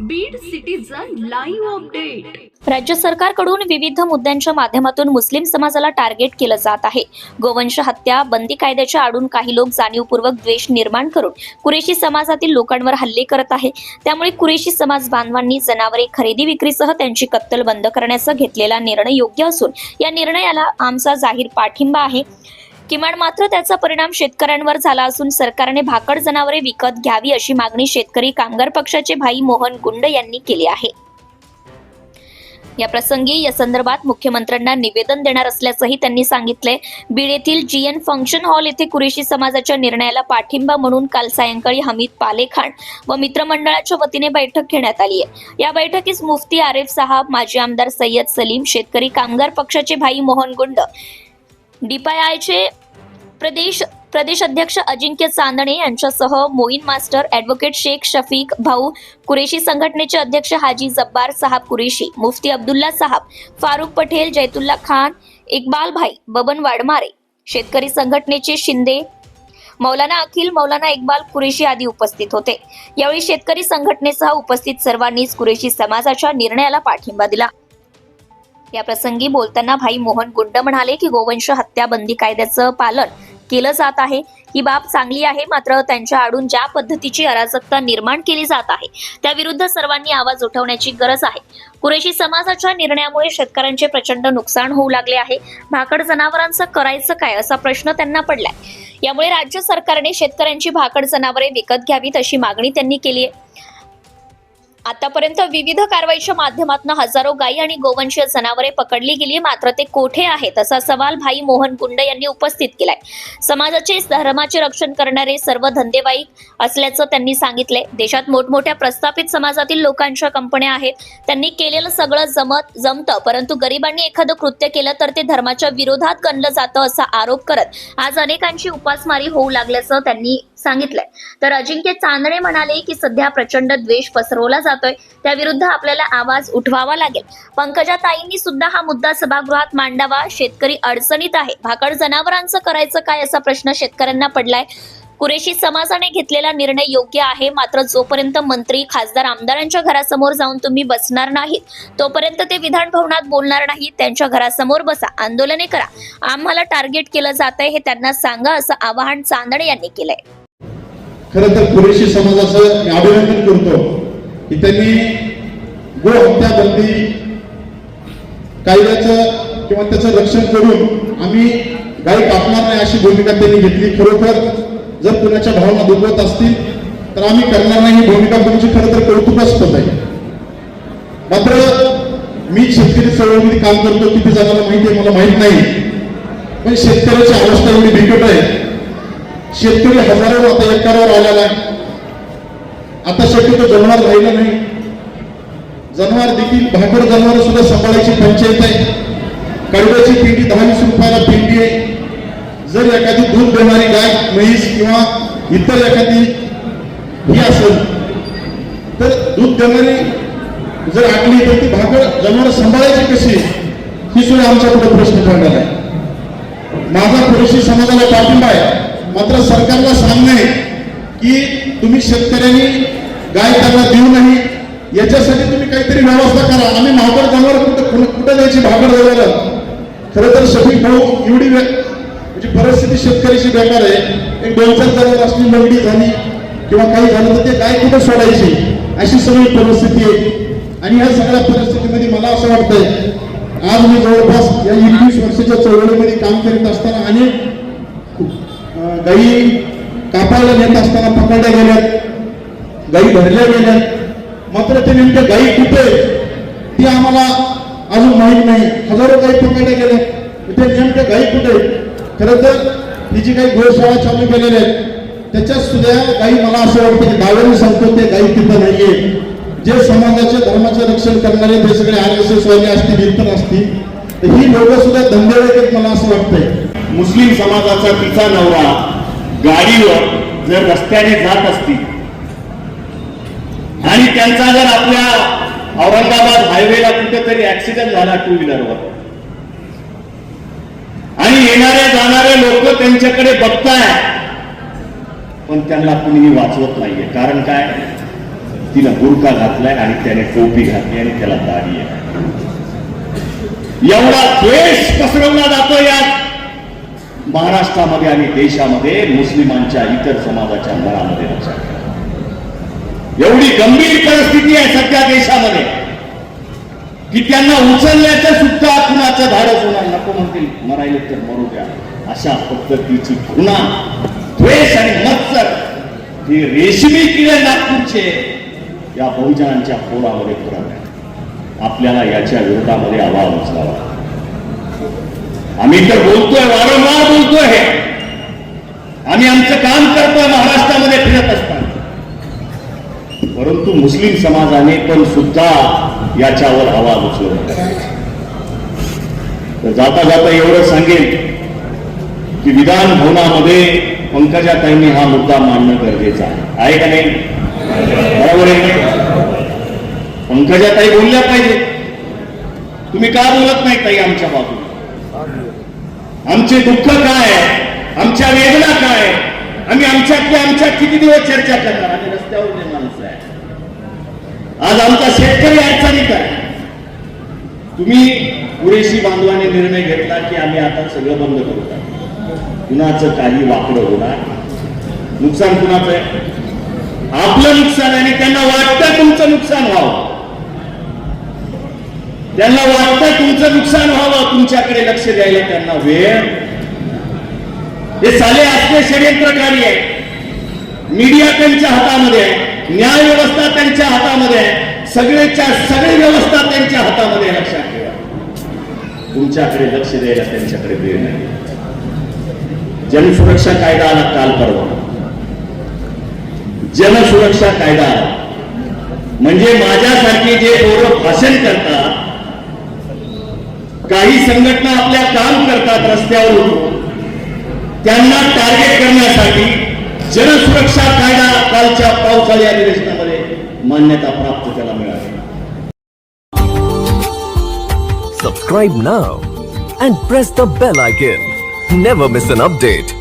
Beed citizen live update राज्य सरकारकडून विविध मुद्द्यांच्या माध्यमातून मुस्लिम समाजाला टार्गेट केलं जात आहे. गोवंश हत्या बंदी कायद्याच्या आडून काही लोक जाणीवपूर्वक द्वेष निर्माण करून कुरेशी समाजातील लोकांवर हल्ले करत आहे. त्यामुळे कुरेशी समाज बांधवांनी जनावरे खरेदी विक्रीसह त्यांची कत्तल बंद करण्याचा घेतलेला निर्णय योग्य असून या निर्णयाला आमचा जाहीर पाठिंबा आहे. किमान मात्र त्याचा परिणाम शेतकऱ्यांवर झाला असून सरकारने भाकड जनावरे विकत घ्यावी अशी मागणी शेतकरी कामगार पक्षाचे भाई मोहन गुंड यांनी केली आहे. या प्रसंगी या संदर्भात मुख्यमंत्र्यांना निवेदन देणार असल्याचंही त्यांनी सांगितले बीड येथील जीएन फंक्शन हॉल येथे कुरेशी समाजाच्या निर्णयाला पाठिंबा म्हणून काल सायंकाळी हमीद पालेखान व मित्रमंडळाच्या वतीने बैठक घेण्यात आली आहे. या बैठकीस मुफ्ती आरेफ साहब माजी आमदार सय्यद सलीम शेतकरी कामगार पक्षाचे भाई मोहन गुंड डीपायआयचे प्रदेश प्रदेश अध्यक्ष अजिंक्य चांदणे यांच्यासह मोईन मास्टर ॲडव्होकेट शेख शफीक भाऊ कुरेशी संघटनेचे अध्यक्ष हाजी जब्बार साहब कुरेशी मुफ्ती अब्दुल्ला साहब फारुख पटेल जैतुल्ला खान इक्बाल भाई बबन वाडमारे शेतकरी संघटनेचे शिंदे मौलाना अखिल मौलाना इक्बाल कुरेशी आदी उपस्थित होते. यावेळी शेतकरी संघटनेसह उपस्थित सर्वांनीच कुरेशी समाजाच्या निर्णयाला पाठिंबा दिला. या प्रसंगी बोलताना भाई मोहन गुंड म्हणाले की गोवंश हत्या बंदी कायद्याचं पालन केलं जात आहे. ही बाब चांगली आहे मात्र त्यांच्या आडून ज्या पद्धतीची अराजकता निर्माण केली जात आहे त्याविरुद्ध सर्वांनी आवाज उठवण्याची गरज आहे. कुरेशी समाजाच्या निर्णयामुळे शेतकऱ्यांचे प्रचंड नुकसान होऊ लागले आहे. भाकड जनावरांचं करायचं काय असा प्रश्न त्यांना पडलाय. यामुळे राज्य सरकारने शेतकऱ्यांची भाकड जनावरे विकत घ्यावीत अशी मागणी त्यांनी केली आहे. आतापर्यंत विविध कारवाईच्या माध्यमातून हजारो गायी आणि गोवंशीय जनावरे पकडली गेली. मात्र ते कोठे आहेत असा सवाल भाई मोहन गुंड यांनी उपस्थित केलाय. समाजाचे धर्माचे रक्षण करणारे सर्व धंदेवाईक असल्याचं त्यांनी सांगितलंय. देशात मोठमोठ्या प्रस्थापित समाजातील लोकांच्या कंपन्या आहेत. त्यांनी केलेलं सगळं जमत जमतं परंतु गरिबांनी एखादं कृत्य केलं तर ते धर्माच्या विरोधात गणलं जातं असा आरोप करत आज अनेकांची उपासमारी होऊ लागल्याचं त्यांनी सांगितलंय. तर अजिंक्य चांदणे म्हणाले की सध्या प्रचंड द्वेष पसरवला जातो जातोय. त्याविरुद्ध आपल्याला आवाज उठवावा लागेल. पंकजा ताईंनी सुद्धा हा मुद्दा सभागृहात मांडावा. शेतकरी अडचणीत आहे. भाकड जनावरांचं करायचं काय असा प्रश्न शेतकऱ्यांना पडलाय? कुरेशी समाजाने घेतलेला निर्णय योग्य आहे. मात्र जोपर्यंत मंत्री खासदार आमदारांच्या घरासमोर जाऊन तुम्ही बसणार नाहीत तोपर्यंत ते विधान भवनात बोलणार नाहीत. त्यांच्या घरासमोर बसा. आंदोलने करा. आम्हाला टार्गेट केलं जात आहे हे त्यांना सांगा असं आवाहन चांदणे यांनी केलंय. खर तर कुरेशी समाजाचं अभिनंदन करतो. की त्यांनी गो हत्या बंदी कायद्याचं किंवा त्याचं रक्षण करून आम्ही गाई कापणार नाही अशी भूमिका त्यांनी घेतली. खरोखर जर कुणाच्या भावना दुखवत असतील तर आम्ही करणार नाही. ही भूमिका तुमची खरं तर कौतुकास्पद आहे. मात्र मी शेतकरी चळवळीमध्ये काम करतो. किती जणांना माहिती आहे मला माहीत नाही. पण शेतकऱ्याची अवस्था एवढी बिकट आहे. शेतकरी हजारो आता एकावर आलेला आहे. आता शक्यतो जनावर राहिलं नाही. जनावर देखील भाकर जनावर सुद्धा सांभाळायची पंचायत आहे. कडव्याची पिंडी दहा वीस रुपयाला पिंडी आहे. जर एखादी दूध देणारी गाय म्हैस किंवा इतर एखादी ही असेल तर दूध देणारी जर आटली तर ती भाकर जनावर सांभाळायची कशी ही सुद्धा आमच्या पुढे प्रश्न पडलेला आहे. माझा पुरुषी समाजाला पाठिंबा आहे. मात्र सरकारला सांगणे की तुम्ही शेतकऱ्यांनी गाय त्यांना देऊ नाही याच्यासाठी तुम्ही काहीतरी व्यवस्था करा. आम्ही महागड जनावर कुठं कुठं कुठं द्यायची भागड जनावर खरं तर शफीक भाऊ एवढी म्हणजे परिस्थिती शेतकऱ्याची बेकार आहे. एक दोन चार जनावर असली लंगडी झाली किंवा काही झालं तर ते गाय कुठं सोडायची? अशी सगळी परिस्थिती आहे. आणि या सगळ्या परिस्थितीमध्ये मला असं वाटतंय आज मी जवळपास या एकवीस वर्षाच्या चळवळीमध्ये काम करीत असताना अनेक अं, गायी कापायला नेत असताना पकडल्या गेल्यात. गायी धरल्या गेल्यात. मात्र ते नेमक्या गायी कुठे? ती आम्हाला अजून माहीत नाही. हजारो गायी पकडल्या गेल्या ते नेमक्या गायी कुठे? खरं तर ही जी काही गोशाळा चालू केलेल्या आहेत त्याच्यात सुद्धा गायी मला असं वाटतं की दाव्याने सांगतो ते गायी तिथं नाहीये. जे समाजाच्या धर्माचं रक्षण करणारे ते सगळे आर एस एस वाले असतील इतर असतील. तर ही लोक सुद्धा धंदेवाईक मला असं वाटतंय. मुस्लिम समाजाचा तिचा नवरा गाडीवर जर रस्त्याने जात असतील आणि त्यांचा जर आपल्या औरंगाबाद हायवेला कुठेतरी ऍक्सिडेंट झाला टू व्हीलरवर आणि येणारे जाणारे लोक त्यांच्याकडे बघताय पण त्यांना कुणीही वाचवत नाहीये. कारण काय? तिला बुरका घातलाय आणि त्याने टोपी घातली आणि त्याला दाढी आहे. एवढा द्वेष पसरवला जातो यात. महाराष्ट्रामध्ये आणि देशामध्ये मुस्लिमांच्या इतर समाजाच्या मनामध्ये लक्षात एवढी गंभीर परिस्थिती आहे सध्या देशामध्ये. की त्यांना उचलण्याचं सुद्धा कुणाचं धाडस होणार नको म्हणतील. मरायले तर मरू द्या. अशा पद्धतीची खुणा द्वेष आणि मत्सर हे रेशमी किडे नागपूरचे या बहुजनांच्या पोरामध्ये फरक आपल्याला याच्या विरोधामध्ये आवाज उचलावा. आम्ही तर बोलतोय वारंवार बोलतोय हे. आम्ही आमचं काम करतोय महाराष्ट्रामध्ये फिरत असताना. परंतु मुस्लिम समाजाने पण सुद्धा याच्यावर आवाज उचलवला तर जाता जाता एवढं सांगेल की विधान भवनामध्ये पंकजाताईंनी हा मुद्दा मांडणं गरजेचं आहे. आहे का नाही? बरोबर आहे पंकजाताई बोलल्या पाहिजे तुम्ही का बोलत नाही ताई आमच्या बाजूने आमचे दुःख काय आहे? आमच्या वेदना काय आम्ही आमच्यातल्या आमच्या किती दिवस चर्चा करणार? आम्ही रस्त्यावर माणसं आहे. आज आमचा शेतकरी अडचणीत आहे. तुम्ही पुरेशी बांधवाने निर्णय घेतला की आम्ही आता सगळं बंद करू कुणाचं काही वाकडं होणार? नुकसान कुणाचं आहे? आपलं नुकसान आहे आणि त्यांना वाटतं तुमचं नुकसान व्हावं. त्यांना वाटतं तुमचं नुकसान व्हावं तुमच्याकडे लक्ष द्यायला त्यांना वेळ हे साले असले षडयंत्रकारी आहे मीडिया त्यांच्या हातामध्ये आहे. न्याय व्यवस्था त्यांच्या हातामध्ये आहे. सगळेच्या सगळी व्यवस्था त्यांच्या हातामध्ये लक्षात ठेवा. तुमच्याकडे लक्ष द्यायला त्यांच्याकडे वेळ नाही. जनसुरक्षा कायदा आला काल परवा. जनसुरक्षा कायदा म्हणजे माझ्यासारखी जे पोरं भाषण करतात काही संघटना आपल्या काम करतात रस्त्यावर उतरून त्यांना टार्गेट करण्यासाठी जनसुरक्षा कायदा कालच्या पावसाळी अधिवेशनामध्ये मान्यता प्राप्त त्याला मिळाली subscribe now and press the bell icon. Never miss an update.